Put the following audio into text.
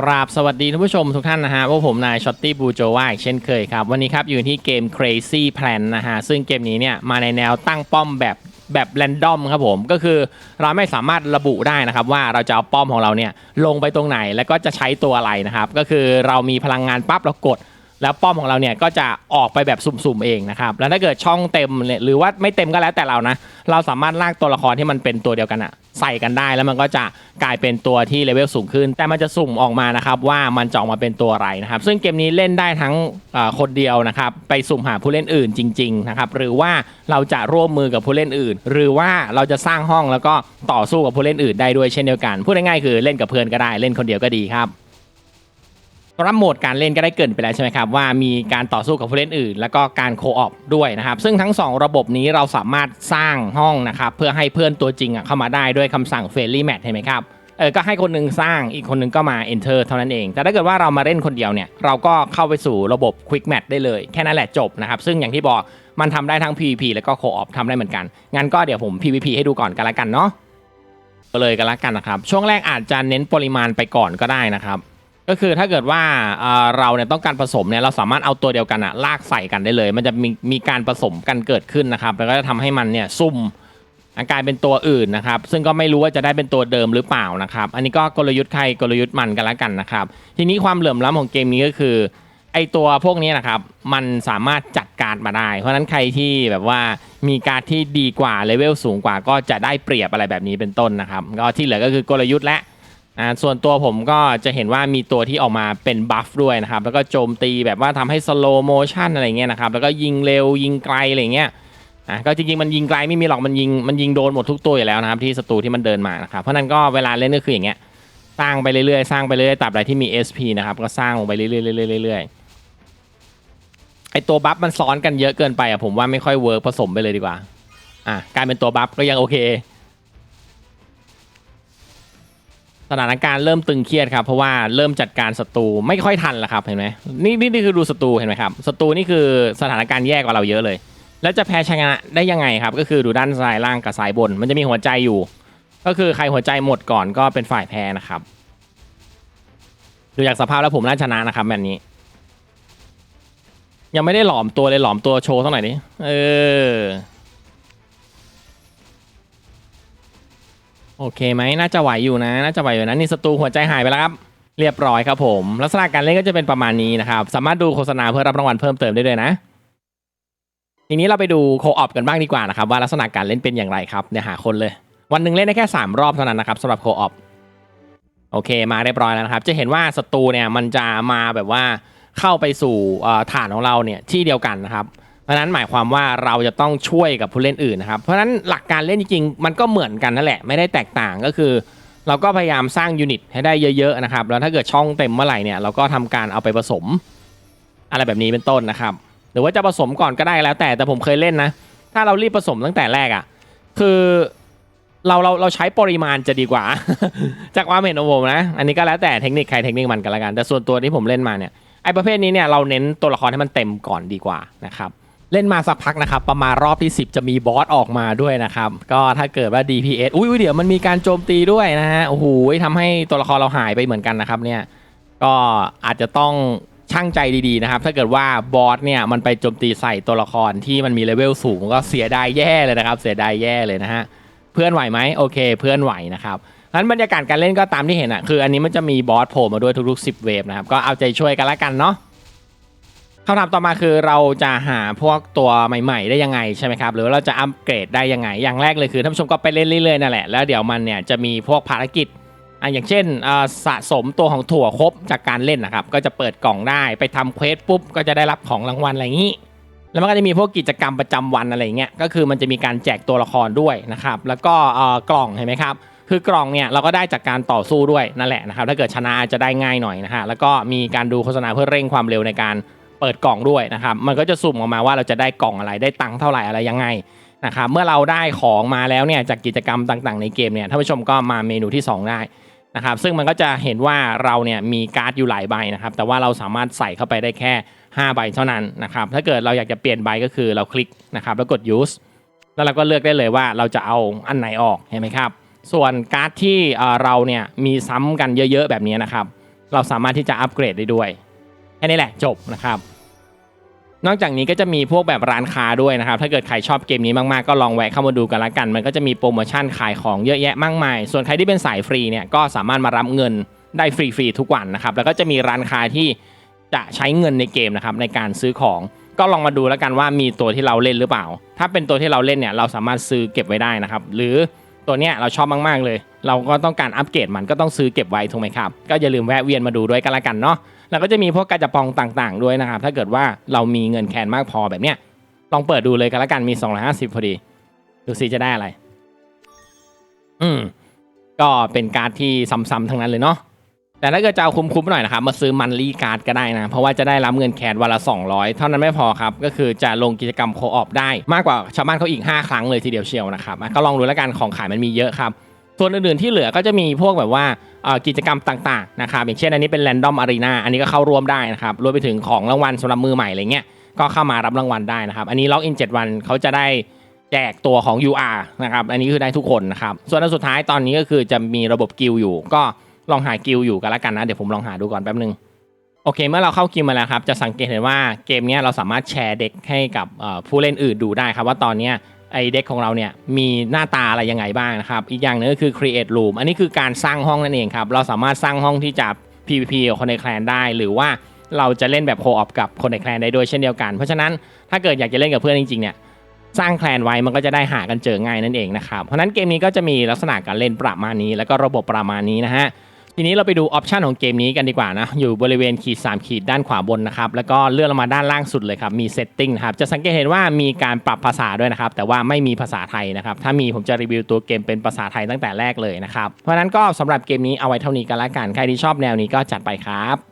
กราบสวัสดีท่านผู้ชมทุกท่านนะฮะว่าผมนายช็อตตี้บูโจว่าอีกเช่นเคยครับ วันนี้ครับอยู่ที่เกม Crazy Plan นะฮะ ซึ่งเกมนี้เนี่ยมาในแนวตั้งป้อมแบบแบบแรนดอมครับผมก็คือเราไม่สามารถระบุได้นะครับ ว่าเราจะเอาป้อมของเราเนี่ยลงไปตรงไหนแล้วก็จะใช้ตัวอะไรนะครับ ก็คือเรามีพลังงานปั๊บเรากด แล้วป้อมของเราเนี่ยก็จะออกไปแบบสุ่มๆเองนะครับแล้วถ้าเกิดช่องเต็มเนี่ยหรือว่าไม่เต็มก็แล้วแต่เรานะ เราสามารถลากตัวละครที่มันเป็นตัวเดียวกันอะใส่กันได้แล้วมันก็จะกลายเป็นตัวที่เลเวลสูงขึ้น แต่มันจะสุ่มออกมานะครับว่ามันจะออกมาเป็นตัวอะไรนะครับ ซึ่งเกมนี้เล่นได้ทั้งคนเดียวนะครับไปสุ่มหาผู้เล่นอื่นจริงๆนะครับหรือว่าเราจะร่วมมือกับผู้เล่นอื่น หรือว่าเราจะสร้างห้องแล้วก็ต่อสู้กับผู้เล่นอื่นได้ด้วยเช่นเดียวกันพูดง่ายๆคือเล่นกับเพื่อนก็ได้เล่นคนเดียวก็ดีครับ สำหรับโหมดการเล่นก็ได้เกินไปแล้วใช่ไหมครับว่ามีการต่อสู้กับผู้เล่นอื่น แล้วก็การโคออปด้วยนะครับ ซึ่งทั้ง 2 ระบบนี้เราสามารถสร้างห้องนะครับเพื่อให้เพื่อนตัวจริงเข้ามาได้ด้วยคำสั่ง f a i r y Match เห็นไหมครับเออก็ให้คนหนึงสร้างอีกคนหนึงก็มา enter เท่านั้นเอง แต่ถ้าเกิดว่าเรามาเล่นคนเดียวเนี่ยเราก็เข้าไปสู่ระบบ quick match ได้เลย แค่นั้นแหละจบนะครับ ซึ่งอย่างที่บอกมันทำได้ทั้ง PVP แล้วก็ co-op ทำได้เหมือนกัน งั้นก็เดี๋ยวผม PVP ให้ดูก่อนกันละกันเนาะเลยกันละกันนะครับ ช่วงแรกอาจจะเน้นปริมาณไปก่อนก็ได้นะครับ ก็คือถ้าเกิดว่าเราเนี่ยต้องการผสมเนี่ยเราสามารถเอาตัวเดียวกันอะลากใส่กันได้เลย มันจะมีมีการผสมกันเกิดขึ้นนะครับ แล้วก็จะทำให้มันเนี่ยซุ่มกลายเป็นตัวอื่นนะครับ ซึ่งก็ไม่รู้ว่าจะได้เป็นตัวเดิมหรือเปล่านะครับ อันนี้ก็กลยุทธ์ใครกลยุทธ์มันกันละกันนะครับ ทีนี้ความเหลื่อมล้ำของเกมนี้ก็คือไอตัวพวกนี้นะครับ มันสามารถจัดการมาได้ เพราะฉะนั้นใครที่แบบว่ามีการที่ดีกว่าเลเวลสูงกว่า ก็จะได้เปรียบอะไรแบบนี้เป็นต้นนะครับ ก็ที่เหลือก็คือกลยุทธ์และ อ่าส่วนตัวผมก็จะเห็นว่ามีตัวที่ออกมาเป็นบัฟด้วยนะครับ แล้วก็โจมตีแบบว่าทำให้สโลโมชันอะไรเงี้ยนะครับ แล้วก็ยิงเร็วยิงไกลอะไรเงี้ยอะก็จริงๆมันยิงไกลไม่มีหรอกมันยิงมันยิงโดนหมดทุกตัวอยู่แล้วนะครับที่ศัตรูที่มันเดินมานะครับเพราะนั้นก็เวลาเล่นก็คืออย่างเงี้ยสร้างไปเรื่อยๆสร้างไปเรื่อยๆตราบใดที่มี SP นะครับก็สร้างลงไปเรื่อยๆเรื่อยๆเรื่อยๆไอตัวบัฟมันซ้อนกันเยอะเกินไปอะผมว่าไม่ค่อยเวิร์กผสมไปเลยดีกว่าอะกลายเป็นตัวบัฟก็ยังโอเค สถานการณ์เริ่มตึงเครียดครับเพราะว่าเริ่มจัดการศัตรูไม่ค่อยทันแล้วครับเห็นไหมนี่นี่นี่คือดูศัตรูเห็นไหมครับศัตรูนี่คือสถานการณ์แย่กว่าเราเยอะเลย แล้วจะแพ้ชนะได้ยังไงครับ ก็คือดูด้านซ้ายล่างกับซ้ายบน มันจะมีหัวใจอยู่ ก็คือใครหัวใจหมดก่อนก็เป็นฝ่ายแพ้นะครับ ดูจากสภาพแล้วผมน่าชนะนะครับแบบนี้ ยังไม่ได้หลอมตัวเลยหลอมตัวโชว์เท่าไหร่ดิเออ โอเคไหมน่าจะไหวอยู่นะ น่าจะไหวอยู่นะนี่ศัตรูหัวใจหายไปแล้วครับ เรียบร้อยครับผม ลักษณะการเล่นก็จะเป็นประมาณนี้นะครับ สามารถดูโฆษณาเพื่อรับรางวัลเพิ่มเติมได้ด้วยนะ ทีนี้เราไปดูโคออปกันบ้างดีกว่านะครับ ว่าลักษณะการเล่นเป็นอย่างไรครับเดี๋ยวหาคนเลย วันหนึ่งเล่นได้แค่ 3 รอบเท่านั้นนะครับสำหรับโคออปโอเคมาเรียบร้อยแล้วนะครับ จะเห็นว่าศัตรูเนี่ยมันจะมาแบบว่าเข้าไปสู่ฐานของเราเนี่ยที่เดียวกันนะครับ เพราะนั้นหมายความว่าเราจะต้องช่วยกับผู้เล่นอื่นนะครับ เพราะฉะนั้นหลักการเล่นจริงๆ มันก็เหมือนกันนั่นแหละ ไม่ได้แตกต่างก็คือ เราก็พยายามสร้างยูนิตให้ได้เยอะๆนะครับ แล้วถ้าเกิดช่องเต็มเมื่อไหร่เนี่ยเราก็ทำการเอาไปผสม อะไรแบบนี้เป็นต้นนะครับ หรือว่าจะผสมก่อนก็ได้แล้วแต่แต่ผมเคยเล่นนะ ถ้าเรารีบผสมตั้งแต่แรกอะ่ะ คือเราเราเราใช้ปริมาณจะดีกว่า จากความเห็นของผมนะ อันนี้ก็แล้วแต่เทคนิคใครเทคนิคมันกันละกัน แต่ส่วนตัวที่ผมเล่นมาเนี่ยไอ้ประเภทนี้เนี่ยเราเน้นตัวละครให้มันเต็มก่อนดีกว่านะครับ เล่นมาสักพักนะครับ ประมาณรอบที่ 10 จะมีบอสออกมาด้วยนะครับ ก็ถ้าเกิดว่า DPS อุ้ยเดี๋ยวมันมีการโจมตีด้วยนะฮะโอ้โหทำให้ตัวละครเราหายไปเหมือนกันนะครับเนี่ยก็อาจจะต้องช่างใจดีๆนะครับ ถ้าเกิดว่าบอสเนี่ยมันไปโจมตีใส่ตัวละครที่มันมีเลเวลสูงก็เสียดายแย่เลยนะครับ เสียดายแย่เลยนะฮะเพื่อนไหวไหมโอเค เพื่อนไหวนะครับนั้นบรรยากาศการเล่นก็ตามที่เห็นอะคืออันนี้มันจะมีบอสโผล่มาด้วยทุกๆ 10 เวฟนะครับก็เอาใจช่วยกันละกันเนาะ คำถามต่อมาคือเราจะหาพวกตัวใหม่ ๆ ได้ยังไงใช่ไหมครับหรือเราจะอัปเกรดได้ยังไง อย่างแรกเลยคือท่านผู้ชมก็ไปเล่นเรื่อยๆนั่นแหละแล้วเดี๋ยวมันเนี่ยจะมีพวกภารกิจอะอย่างเช่นสะสมตัวของถั่วครบจากการเล่นนะครับ ก็จะเปิดกล่องได้ไปทำเควสปุ๊บก็จะได้รับของรางวัลอะไรอย่างนี้ แล้วมันก็จะมีพวกกิจกรรมประจำวันอะไรเงี้ยก็คือมันจะมีการแจกตัวละครด้วยนะครับ แล้วก็กล่องเห็นไหมครับคือกล่องเนี่ยเราก็ได้จากการต่อสู้ด้วยนั่นแหละนะครับถ้าเกิดชนะจะได้ง่ายหน่อยนะฮะแล้วก็มีการดูโฆษณาเพื่อเร่งความเร็วในการ เปิดกล่องด้วยนะครับ มันก็จะสุ่มออกมาว่าเราจะได้กล่องอะไรได้ตังค์เท่าไหร่อะไรยังไงนะครับเมื่อเราได้ของมาแล้วเนี่ยจากกิจกรรมต่างๆ ในเกมเนี่ยท่านผู้ชมก็มาเมนูที่ 2 ได้นะครับซึ่งมันก็จะเห็นว่าเราเนี่ยมีการ์ดอยู่หลายใบนะครับแต่ว่าเราสามารถใส่เข้าไปได้แค่ 5 ใบเท่านั้นนะครับถ้าเกิดเราอยากจะเปลี่ยนใบก็คือเราคลิกนะครับแล้วกด use แล้วเราก็เลือกได้เลยว่าเราจะเอาอันไหนออกเห็นไหมครับ ส่วนการ์ดที่เราเนี่ยมีซ้ำกันเยอะ ๆ แบบนี้นะครับเราสามารถที่จะอัปเกรดได้ด้วย ค่นี้แหละจบนะครับ นอกจากนี้ก็จะมีพวกแบบร้านค้าด้วยนะครับ ถ้าเกิดใครชอบเกมนี้มาก ๆ ก็ลองแวะเข้ามาดูกันละกัน มันก็จะมีโปรโมชั่นขายของเยอะแยะมากมาย ส่วนใครที่เป็นสายฟรีเนี่ยก็สามารถมารับเงินได้ฟรีๆทุกวันนะครับ แล้วก็จะมีร้านค้าที่จะใช้เงินในเกมนะครับในการซื้อของก็ลองมาดูแล้วกันว่ามีตัวที่เราเล่นหรือเปล่า ถ้าเป็นตัวที่เราเล่นเนี่ยเราสามารถซื้อเก็บไว้ได้นะครับ หรือ ตัวเนี้ยเราชอบมาก ๆ เลย เราก็ต้องการอัปเกรดมันก็ต้องซื้อเก็บไว้ถูกไหมครับ ก็อย่าลืมแวะเวียนมาดูด้วยกันละกันเนาะ แล้วก็จะมีพวกกระจะปองต่างๆ ด้วยนะครับ ถ้าเกิดว่าเรามีเงินแคนมากพอแบบเนี้ย ลองเปิดดูเลยกันละกัน มี 250 พอดี ดูซิจะได้อะไร อืม ก็เป็นการ์ดที่ซ้ำๆทั้งนั้นเลยเนาะ แต่ถ้าเกิดจะเอาคุ้มๆหน่อยนะครับมาซื้อมันลีการ์ดก็ได้นะ เพราะว่าจะได้รับเงินแคนวันละ 200 เท่านั้นไม่พอครับ ก็คือจะลงกิจกรรมโคออปได้มากกว่าชาวบ้านเขาอีก 5 ครั้งเลยทีเดียวเชียวนะครับก็ลองดูแล้วกันของขายมันมีเยอะครับ ส่วนอื่นๆที่เหลือก็จะมีพวกแบบว่ากิจกรรมต่างๆนะครับอย่างเช่นอันนี้เป็น Random Arena อันนี้ก็เข้าร่วมได้นะครับรวมไปถึงของรางวัลสำหรับมือใหม่อะไรเงี้ยก็เข้ามารับรางวัลได้นะครับ อันนี้ล็อกอิน 7 วันเขาจะได้แจกตัวของ UR นะครับ อันนี้คือได้ทุกคนนะครับ ส่วนอันสุดท้ายตอนนี้ก็คือจะมีระบบกิลอยู่ ก็ ลองหากิลอยู่กันล้วกันนะเดี๋ยวผมลองหาดูก่อนแป๊บนึงโอเค เมื่อเราเข้ากิลมาแล้วครับ จะสังเกตเห็นว่าเกมนี้เราสามารถแชร์เด็กให้กับผู้เล่นอื่นดูได้ครับ ว่าตอนนี้ไอเด็กของเราเนี่ยมีหน้าตาอะไรยังไงบ้างนะครับ อีกอย่างหนึงก็คือ create room อันนี้คือการสร้างห้องนั่นเองครับ เราสามารถสร้างห้องที่จะ PVP กับคนในแคลนได้ หรือว่าเราจะเล่นแบบโคออปกับคนในแคลนได้ด้วยเช่นเดียวกัน เพราะฉะนั้นถ้าเกิดอยากจะเล่นกับเพื่อนจริงๆเนี่ยสร้างแคลนไว้มันก็จะได้หากันเจอง่ายนั่นเองนะครับเพราะฉะนั้นเกมนี้ก็จะมีลักษณะการเล่นประมาณนี้ แล้วก็ระบบประมาณนี้นะฮะ ทีนี้เราไปดูออปชันของเกมนี้กันดีกว่านะ อยู่บริเวณขีด 3 ขีดด้านขวาบนนะครับ แล้วก็เลื่อนลงมาด้านล่างสุดเลยครับ มีเซตติ้งนะครับ จะสังเกตเห็นว่ามีการปรับภาษาด้วยนะครับ แต่ว่าไม่มีภาษาไทยนะครับ ถ้ามีผมจะรีวิวตัวเกมเป็นภาษาไทยตั้งแต่แรกเลยนะครับ เพราะนั้นก็สำหรับเกมนี้เอาไว้เท่านี้กันละกัน ใครที่ชอบแนวนี้ก็จัดไปครับ